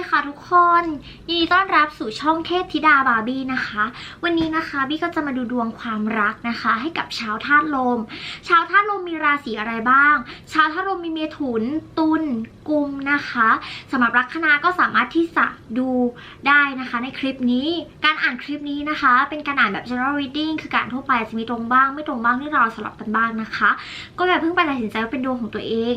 ีค่ะทุกคนยินดีต้อนรับสู่ช่องเทพธิดาบาร์บี้นะคะ วันนี้นะคะบี้ก็จะมาดูดวงความรักนะคะ ให้กับชาวธาตุลม ชาวธาตุลมมีราศีอะไรบ้าง ชาวธาตุลมมีเมถุน ตุลกุมนะคะสำหรับลัคนาก็สามารถที่จะดูได้นะคะ ในคลิปนี้การอ่านคลิปนี้นะคะ เป็นการอ่านแบบ general reading คือการทั่วไปจะมีตรงบ้าง ไม่ตรงบ้างที่เราสลับกันบ้างนะคะ ก็อย่าเพิ่งไปตัดสินใจว่าเป็นดวงของตัวเอง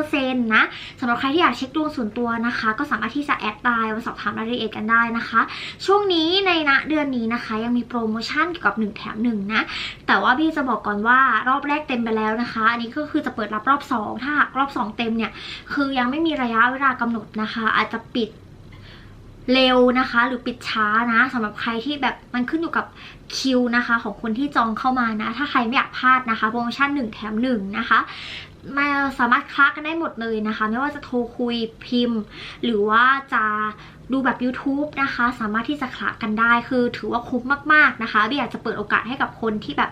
100%นะสำหรับใครที่อยากเช็คดวงส่วนตัวนะคะ ก็สามารถที่จะแอดไลน์มาสอบถามรายละเอียดกันได้นะคะ ช่วงนี้ในณเดือนนี้นะคะ ยังมีโปรโมชั่นเกี่ยวกับ1แถม1นะ แต่ว่าพี่จะบอกก่อนว่ารอบแรกเต็มไปแล้วนะคะ อันนี้ก็คือจะเปิดรับรอบ 2 ถ้าหากรอบ 2 เต็มเนี่ย คือยังไม่มีระยะเวลากำหนดนะคะ อาจจะปิดเร็วนะคะ หรือปิดช้านะสำหรับใครที่แบบมันขึ้นอยู่กับคิวนะคะของคนที่จองเข้ามานะ ถ้าใครไม่อยากพลาดนะคะโปรโมชั่น 1 แถม 1 นะคะมาสามารถคลักกันได้หมดเลยนะคะ ไม่ว่าจะโทรคุยพิมพ์ หรือว่าจะดูแบบ YouTube นะคะ สามารถที่จะคลักกันได้คือถือว่าคุ้มมาก ๆนะคะบีอยากจะเปิดโอกาสให้กับคนที่แบบ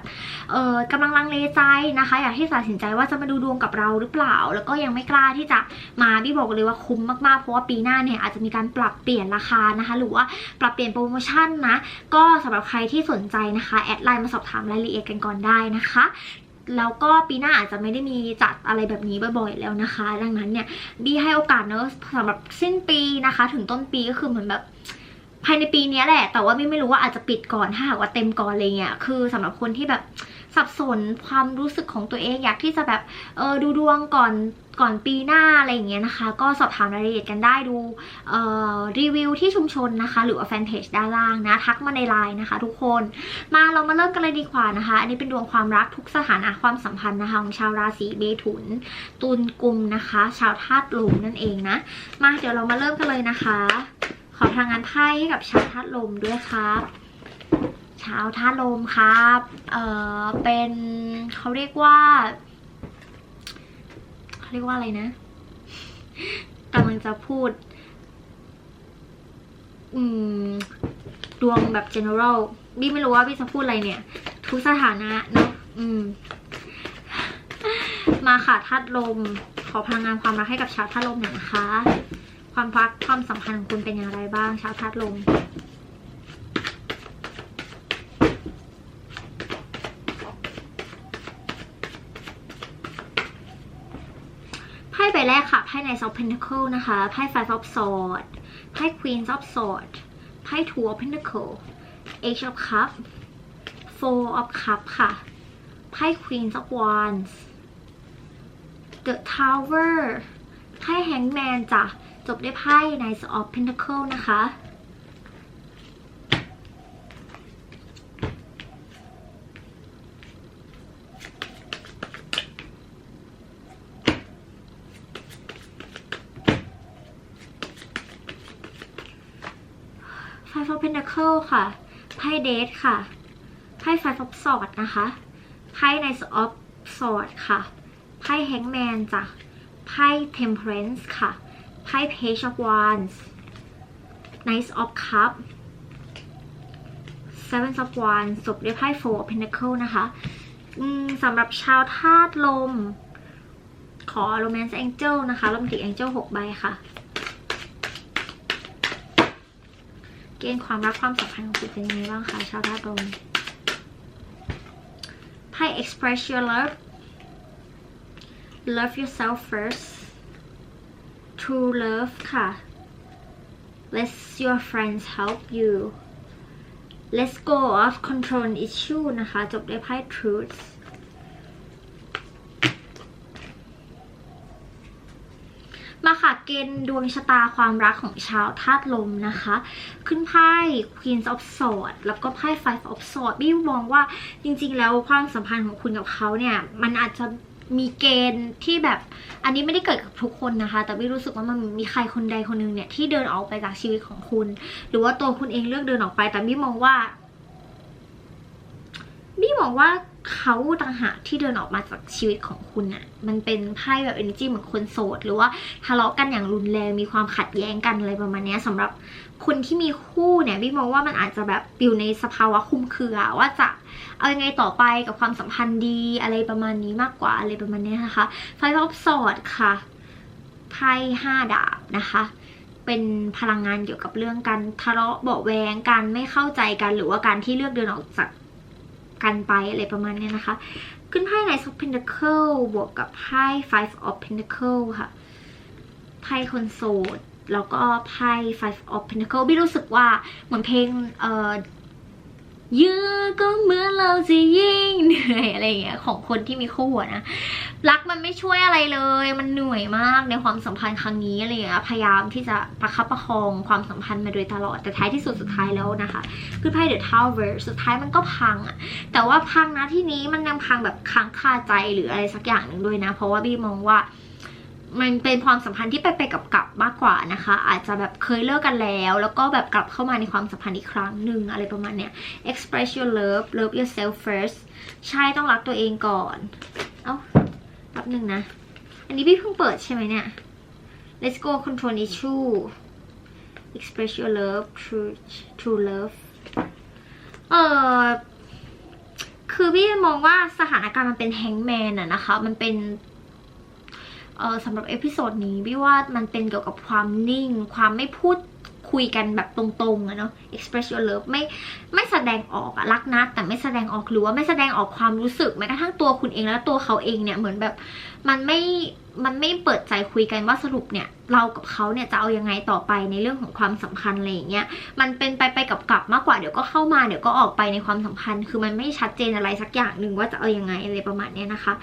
เออกำลังลังเลใจนะคะ อยากที่จะตัดสินใจว่าจะมาดูดวงกับเราหรือเปล่า แล้วก็ยังไม่กล้าที่จะมาบี้บอกเลยว่าคุ้มมากๆ เพราะว่าปีหน้าเนี่ยอาจจะมีการปรับเปลี่ยนราคานะคะ หรือว่าปรับเปลี่ยนโปรโมชั่นนะก็สำหรับใครที่สนใจนะคะ แอดไลน์มาสอบถามรายละเอียดกันก่อนได้นะคะแล้วก็ปีหน้าอาจจะไม่ได้มีจัดอะไรแบบนี้บ่อยๆแล้วนะคะ ดังนั้นเนี่ยบีให้โอกาสเนอะสำหรับสิ้นปีนะคะ ถึงต้นปีก็คือเหมือนแบบภายในปีนี้แหละ แต่ว่าไม่ไม่รู้ว่าอาจจะปิดก่อนถ้าหากว่าเต็มก่อนอะไรเงี้ยคือสำหรับคนที่แบบ สับสนความรู้สึกของตัวเองอยากที่จะแบบเออดูดวงก่อนก่อนปีหน้าอะไรอย่างเงี้ยนะคะ ก็สอบถามรายละเอียดกันได้ดูเอ่อรีวิวที่ชุมชนนะคะ หรือว่าแฟนเพจด้านล่างนะ ทักมาในไลน์นะคะ ทุกคนมาเรามาเริ่มกันเลยดีกว่านะคะ อันนี้เป็นดวงความรักทุกสถานะความสัมพันธ์นะคะของชาวราศีเมถุน ตุลกุมนะคะ ชาวธาตุลมนั่นเองนะมาเดี๋ยวเรามาเริ่มกันเลยนะคะ ขอพลังงานไพ่ให้กับชาวธาตุลมด้วยครับ ชาวธาลมครับ เออเป็นเขาเรียกว่าเขาเรียกว่าอะไรนะกำลังจะพูด อืม ดวงแบบ general บี้ไม่รู้ว่าบี้จะพูดอะไรเนี่ย ทุกสถานะเนอะอืม มาค่ะธาตุลม ขอพลังงานความรักให้กับชาวธาตุลมหน่อยนะคะ ความรักความสัมพันธ์ของคุณเป็นอย่างไรบ้าง ชาวธาตุลม พ่ใบแรกค่ะ ไพ่ Knight of Pentacle นะคะ ไพ่ Five of Swords ไพ่ Queen of Swords ไพ่ Two of Pentacle Age of Cup Four of Cup ค่ะ ไพ่ Queen of Wands The Tower ไพ่ Hangman จ้ะ จบด้วยไพ่ Knight of Pentacle นะคะ Five of Pentacle ค่ะ ไพ่เดทค่ะ ไพ่ Five of Swords นะคะ ไพ่ Knight of Swords ค่ะ ไพ่ Hangman จ้ะ ไพ่ Temperance ค่ะ ไพ่ Page of Wands Knight of Cup Seven of Wands จบด้วยไพ่ Four of Pentacle นะคะอืมสำหรับชาวธาตุลม ขอ Romance Angel นะคะ Romantic Angel 6 ใบค่ะ เกณฑ์ความรักความสัมพันธ์ของคุณเป็นยังไงบ้างคะชาวธาตุลมไพ่ express your love love yourself first true love ค่ะ let your friends help you let's go of control issue นะคะ จบด้วยไพ่ truth มาค่ะ เกณฑ์ดวงชะตาความรักของชาวธาตุลมนะคะ ขึ้นไพ่ Queen of Swords แล้วก็ไพ่ Five of Swords บี้มองว่าจริง ๆ แล้วความสัมพันธ์ของคุณกับเขาเนี่ย มันอาจจะมีเกณฑ์ที่แบบอันนี้ไม่ได้เกิดกับทุกคนนะคะ แต่บี้รู้สึกว่ามันมีใครคนใดคนหนึ่งเนี่ยที่เดินออกไปจากชีวิตของคุณ หรือว่าตัวคุณเองเลือกเดินออกไป แต่บี้มองว่าบี้มองว่า เขาต่างหากที่เดินออกมาจากชีวิตของคุณอะมันเป็นไพ่แบบ energy เหมือนคนโสด หรือว่าทะเลาะกันอย่างรุนแรงมีความขัดแย้งกันอะไรประมาณนี้สำหรับคนที่มีคู่เนี่ยบี้มองว่ามันอาจจะแบบอยู่ในสภาวะคุมเครือว่าจะเอายังไงต่อไปกับความสัมพันธ์ดีอะไรประมาณนี้มากกว่าอะไรประมาณนี้นะคะ Five of Swords ค่ะไพ่ห้าดาบนะคะเป็นพลังงานเกี่ยวกับเรื่องการทะเลาะเบาแวงการไม่เข้าใจกันหรือว่าการที่เลือกเดินออกจาก กันไปอะไรประมาณนี้นะคะ ขึ้นไพ่ Knight of Pentacle บวกกับไพ่ Five of Pentacle ค่ะ ไพ่คนโสด แล้วก็ไพ่ Five of Pentacle พี่รู้สึกว่าเหมือนเพลงเอ่อเยอก็เหมือนเราจะยิ่งเหนื่อยอะไรอย่างเงี้ยของคนที่มีคู่นะ รักมันไม่ช่วยอะไรเลย มันเหนื่อยมากในความสัมพันธ์ครั้งนี้อะไรอย่างเงี้ยพยายามที่จะประคับประคองความสัมพันธ์มาโดยตลอดแต่ท้ายที่สุดสุดท้ายแล้วนะคะคือไพ่ The Tower สุดท้ายมันก็พังอะแต่ว่าพังนะที่นี้มันยังพังแบบค้างคาใจหรืออะไรสักอย่างหนึ่งด้วยนะ เพราะว่าบี้มองว่ามันเป็นความสัมพันธ์ที่ไปไปกับกลับมากกว่านะคะ อาจจะแบบเคยเลิกกันแล้ว แล้วก็แบบกลับเข้ามาในความสัมพันธ์อีกครั้งหนึ่งอะไรประมาณเนี้ย express your love love yourself first ใช่ต้องรักตัวเองก่อน เอ้า แป๊บหนึ่งนะ อันนี้พี่เพิ่งเปิดใช่ไหมเนี่ย let's go control issue express your love true true love เออคือพี่มองว่าสถานการณ์มันเป็นแฮงแมนอะนะคะ มันเป็นเออสำหรับเอพิโซดนี้พี่ว่ามันเป็นเกี่ยวกับความนิ่ง ความไม่พูด คุยกันแบบตรงๆอะเนาะ express your love ไม่ไม่แสดงออกอะรักนะแต่ไม่แสดงออกหรือว่าไม่แสดงออกความรู้สึกแม้กระทั่งตัวคุณเองและตัวเขาเองเนี่ยเหมือนแบบมันไม่ มันไม่เปิดใจคุยกันว่าสรุปเนี่ย เรากับเขาเนี่ยจะเอายังไงต่อไปในเรื่องของความสัมพันธ์อะไรอย่างเงี้ยมันเป็นไปไปกับกลับมากกว่าเดี๋ยวก็เข้ามาเดี๋ยวก็ออกไปในความสัมพันธ์ คือมันไม่ชัดเจนอะไรสักอย่างหนึ่งว่าจะเอายังไงอะไรประมาณเนี้ยนะคะ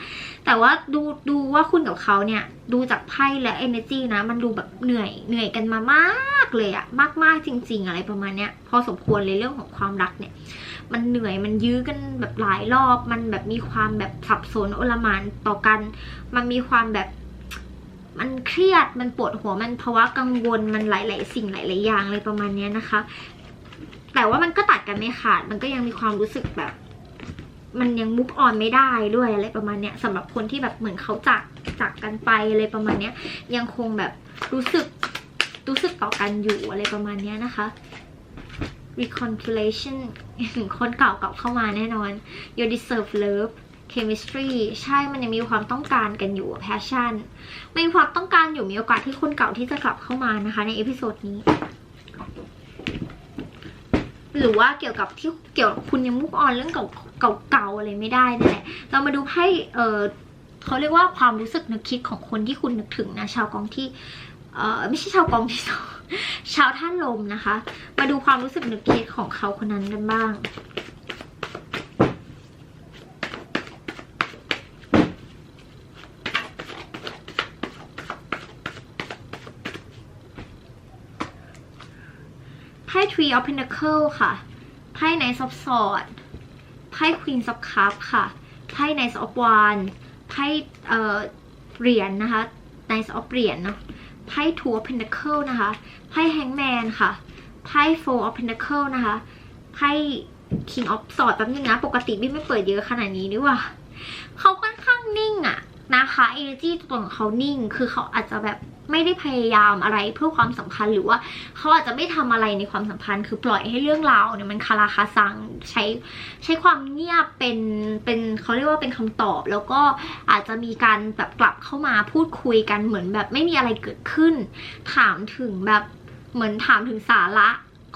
แต่ว่าดูดูว่าคุณกับเขาเนี่ยดูจากไพ่และ energy นะ มันดูแบบเหนื่อยเหนื่อยกันมามากเลยอะมากมากๆจริง ๆ อะไรประมาณเนี้ยพอสมควรเลยเรื่องของความรักเนี่ยมันเหนื่อยมันยื้อกันแบบหลายรอบ มันแบบมีความแบบสับสนโอลมานต่อกันมันมีความแบบมันเครียดมันปวดหัวมันภาวะกังวลมันหลาย ๆ สิ่งหลาย ๆ อย่างอะไรประมาณนี้นะคะ แต่ว่ามันก็ตัดกันไม่ขาด มันก็ยังมีความรู้สึกแบบ มันยังมุกออนไม่ได้ด้วยอะไรประมาณเนี้ยสำหรับคนที่แบบเหมือนเขาจากจากกันไปอะไรประมาณเนี้ย ยังคงแบบรู้สึกรู้สึกต่อกันอยู่อะไรประมาณเนี้ยนะคะ reconciliation คนเก่าเกลับเข้ามาแน่นอน you deserve love chemistry ใช่มันยังมีความต้องการกันอยู่ passion มีความต้องการอยู่มีโอกาสที่คนเก่าที่จะกลับเข้ามานะคะ ในเอพิโซดนี้ หรือว่าเกี่ยวกับที่เกี่ยวกับคุณยังมุกออนเรื่องเก่าเก่าๆอะไรไม่ได้นั่แหละเรามาดูไพ่เออเขาเรียกว่าความรู้สึกนึกคิดของคนที่คุณนึกถึงนะชาวกองที่เออไม่ใช่ชาวกองที่สองชาวท่านลมนะคะ มาดูความรู้สึกนึกคิดของเขาคนนั้นกันบ้าง ไพ่ Tree of Pentacle ค่ะ ไพ่ Knight of Swords ไพ่ Queen of Cups ค่ะ ไพ่ Knight of Wands ไพ่เอ่อเหรียญนนะคะ Knight of เหรียญเนาะ ไพ่ Two of Pentacle นะคะ ไพ่ Hangman ค่ะ ไพ่ Four of Pentacle นะคะ ไพ่ King of Swords แป๊บนึงนะ ปกติพี่ไม่เปิดเยอะขนาดนี้นี่หว่าเขาค่อนข้างนิ่งอะ นะคะ energy ตัวของเขานิ่ง คือเขาอาจจะแบบไม่ได้พยายามอะไรเพื่อความสัมพันธ์หรือว่าเขาอาจจะไม่ทำอะไรในความสัมพันธ์ คือปล่อยให้เรื่องราวเนี่ยมันคาราคาซังใช้ใช้ความเงียบเป็นเป็นเขาเรียกว่าเป็นคำตอบ แล้วก็อาจจะมีการแบบกลับเข้ามาพูดคุยกันเหมือนแบบไม่มีอะไรเกิดขึ้น ถามถึงแบบเหมือนถามถึงสาระ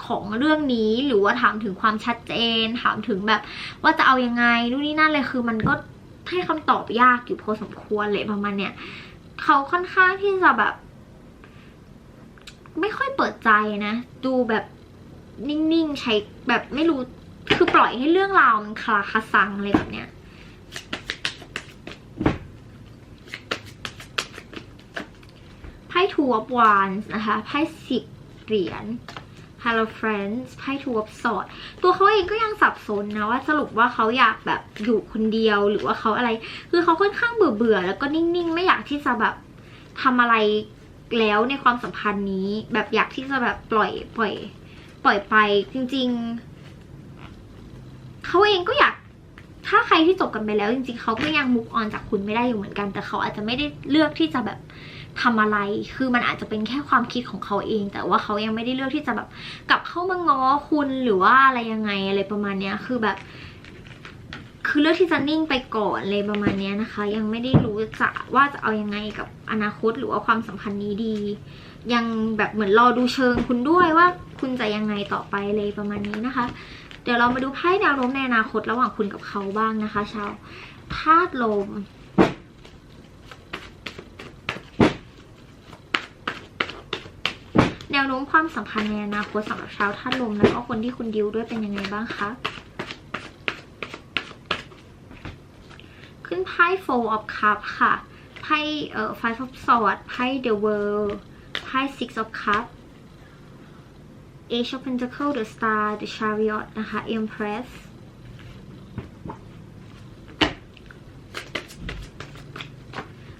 ของเรื่องนี้หรือว่าถามถึงความชัดเจน ถามถึงแบบว่าจะเอายังไงนู่นนี่นั่นเลยคือมันก็ ให้คำตอบยากอยู่พอสมควรเลยประมาณเนี้ยเขาค่อนข้างที่จะแบบ ไม่ค่อยเปิดใจนะ ดูแบบนิ่งๆใช้แบบไม่รู้คือปล่อยให้เรื่องราวมันคลาคาซังอะไรแบบเนี้ยไพ่ Two of Wands นะคะไพ่สิบเหรียญ Hello Friends ไพ่ทูบสอด ตัวเขาเองก็ยังสับสนนะว่าสรุปว่าเขาอยากแบบอยู่คนเดียวหรือว่าเขาอะไร คือเขาค่อนข้างเบื่อเบื่อแล้วก็นิ่งๆ ไม่อยากที่จะแบบทำอะไรแล้วในความสัมพันธ์นี้ แบบอยากที่จะแบบปล่อยปล่อย ปล่อยไปจริง ๆ เขาเองก็อยาก ถ้าใครที่จบกันไปแล้วจริงๆเขาก็ยังมุกออนจากคุณไม่ได้อยู่เหมือนกัน แต่เขาอาจจะไม่ได้เลือกที่จะแบบทำอะไร คือมันอาจจะเป็นแค่ความคิดของเขาเอง แต่ว่าเขายังไม่ได้เลือกที่จะแบบกลับเข้ามาง้อคุณหรือว่าอะไรยังไงอะไรประมาณเนี้ย คือแบบ คือเลือกที่จะนิ่งไปก่อนเลยประมาณเนี้ยนะคะ ยังไม่ได้รู้จะว่าจะเอายังไงกับอนาคตหรือว่าความสัมพันธ์นี้ดี ยังแบบเหมือนรอดูเชิงคุณด้วยว่าคุณจะยังไงต่อไปเลยประมาณนี้นะคะ เดี๋ยวเรามาดูไพ่แนวโน้มในอนาคตระหว่างคุณกับเขาบ้างนะคะ ชาวธาตุลมแนวโน้มความสัมพันธ์ในอนาคตสำหรับชาวธาตุลมแล้วก็คนที่คุณดิวด้วยเป็นยังไงบ้างคะ ขึ้นไพ่ Four of Cups ค่ะ ไพ่เอ่อ Five of Swords ไพ่ The World ไพ่ Six of Cups Age of Pentacle The Star The Chariot นะคะ Empress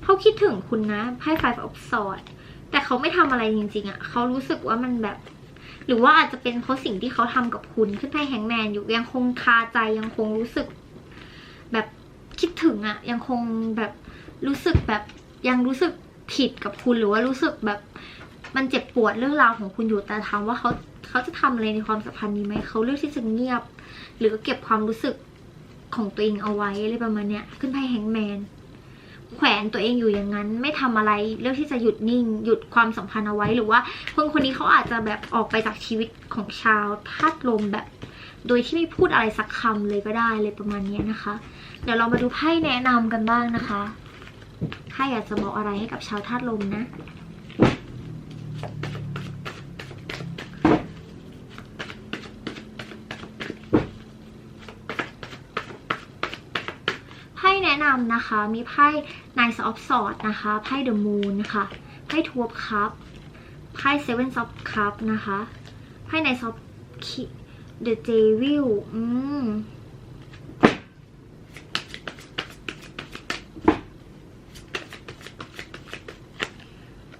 เขาคิดถึงคุณนะไพ่ Five of Swords แต่เขาไม่ทำอะไรจริงๆอะ่ะ เขารู้สึกว่ามันแบบ หรือว่าอาจจะเป็นเพราะสิ่งที่เขาทำกับคุณขึ้นไพ่แฮงแมนอยู่ยังคงคาใจยังคงรู้สึก แบบคิดถึงอะ ยังคงแบบรู้สึกแบบยังรู้สึกผิดกับคุณหรือว่ารู้สึกแบบ มันเจ็บปวดเรื่องราวของคุณอยู่แต่ถามว่าเขาเขาจะทำอะไรในความสัมพันธ์นี้ไหมเขาเลือกที่จะเงียบ หรือเก็บความรู้สึกของตัวเองเอาไว้อะไรประมาณเนี้ยขึ้นไพ่แฮงแมนแขวนตัวเองอยู่อย่างนั้น ไม่ทำอะไรเลือกที่จะหยุดนิ่ง หยุดความสัมพันธ์เอาไว้หรือว่าคนคนนี้เขาอาจจะแบบออกไปจากชีวิตของชาวธาตุลมแบบ โดยที่ไม่พูดอะไรสักคำเลยก็ได้เลยประมาณเนี้ยนะคะ เดี๋ยวเรามาดูไพ่แนะนำกันบ้างนะคะไพ่อยากจะบอกอะไรให้กับชาวธาตุลมนะ นำนะคะ มีไพ่ Nine of Swords นะคะ ไพ่ The Moon ค่ะ ไพ่ Two of Cups ไพ่ Seven of Cups นะคะ ไพ่ Nine of The Devil อืม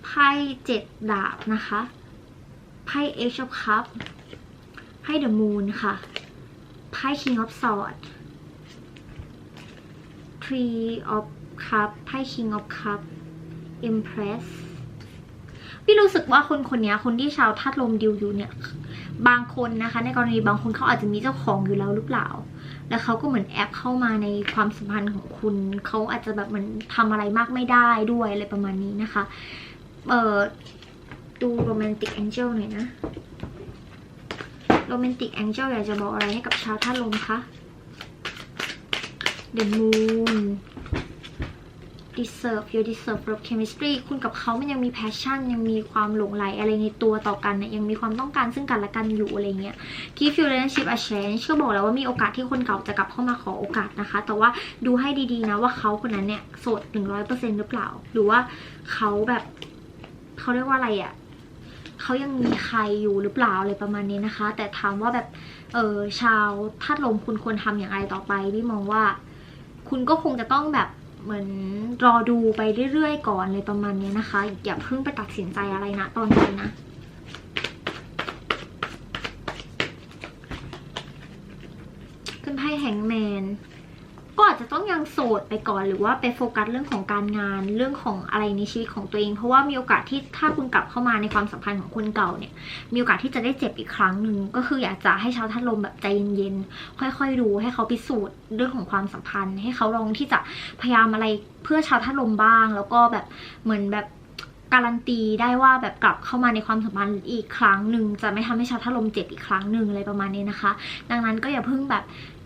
ไพ่เจ็ดดาบนะคะ ไพ่ Ace of Cups ไพ่ The Moon ค่ะ ไพ่ King of Swords Three of Cup ไพ่ King of Cup Empress พี่รู้สึกว่าคนคนนี้คนที่ชาวธาตุลมดิวอยู่เนี่ย บางคนนะคะ ในกรณีบางคนเขาอาจจะมีเจ้าของอยู่แล้วหรือเปล่า แล้วเขาก็เหมือนแอบเข้ามาในความสัมพันธ์ของคุณเขาอาจจะแบบเหมือนทำอะไรมากไม่ได้ด้วยอะไรประมาณนี้นะคะ เอ่อดูโรแมนติกแองเจิลหน่อยนะโรแมนติกแองเจิลอยากจะบอกอะไรให้กับชาวธาตุลมคะ The Moon deserve you deserve love chemistry คุณกับเขามันยังมี passion ยังมีความหลงไหลอะไรในตัวต่อกันเนี่ยยังมีความต้องการซึ่งกันและกันอยู่อะไรเงี้ย give your relationship a chance ก็บอกแล้วว่ามีโอกาสที่คนเก่าจะกลับเข้ามาขอโอกาสนะคะ แต่ว่าดูให้ดีๆนะว่าเขาคนนั้นเนี่ยโสด 100%หรือเปล่า หรือว่าเขาแบบเขาเรียกว่าอะไรอะ่ะเขายังมีใครอยู่หรือเปล่าอะไรประมาณนี้นะคะ แต่ถามว่าแบบเออชาวธาตุลมคุณควรทำอย่างไรต่อไปพี่มองว่า คุณก็คงจะต้องแบบเหมือนรอดูไปเรื่อยๆก่อนเลยประมาณนี้นะคะ อย่าเพิ่งไปตัดสินใจอะไรนะตอนนี้นะ ขึ้นไพ่แฮงแมน ก็ อาจจะต้องยังโสดไปก่อนหรือว่าไปโฟกัสเรื่องของการงานเรื่องของอะไรในชีวิตของตัวเอง เพราะว่ามีโอกาสที่ถ้าคุณกลับเข้ามาในความสัมพันธ์ของคนเก่าเนี่ย มีโอกาสที่จะได้เจ็บอีกครั้งหนึ่งก็คืออยากจะให้ชาวท่านลมแบบใจเย็นๆค่อยๆดูให้เขาพิสูจน์เรื่องของความสัมพันธ์ ให้เขาลองที่จะพยายามอะไรเพื่อชาวท่านลมบ้าง แล้วก็แบบเหมือนแบบ การันตีได้ว่าแบบกลับเข้ามาในความสัมพันธ์อีกครั้งหนึ่งจะไม่ทำให้ชาวท่าลมเจ็บอีกครั้งหนึ่งอะไรประมาณนี้นะคะ ดังนั้นก็อย่าเพิ่งแบบ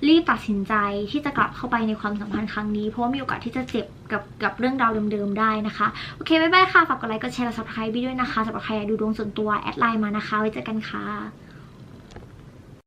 รีบตัดสินใจที่จะกลับเข้าไปในความสัมพันธ์ครั้งนี้ เพราะว่ามีโอกาสที่จะเจ็บกับกับเรื่องราวเดิมๆได้นะคะ โอเคบ๊ายบายค่ะ ฝากกดไลค์กดแชร์กดซับสไครต์พี่ด้วยนะคะสำหรับใครอยากดูดวงส่วนตัว แอดไลน์มานะคะ ไว้เจอกันค่ะ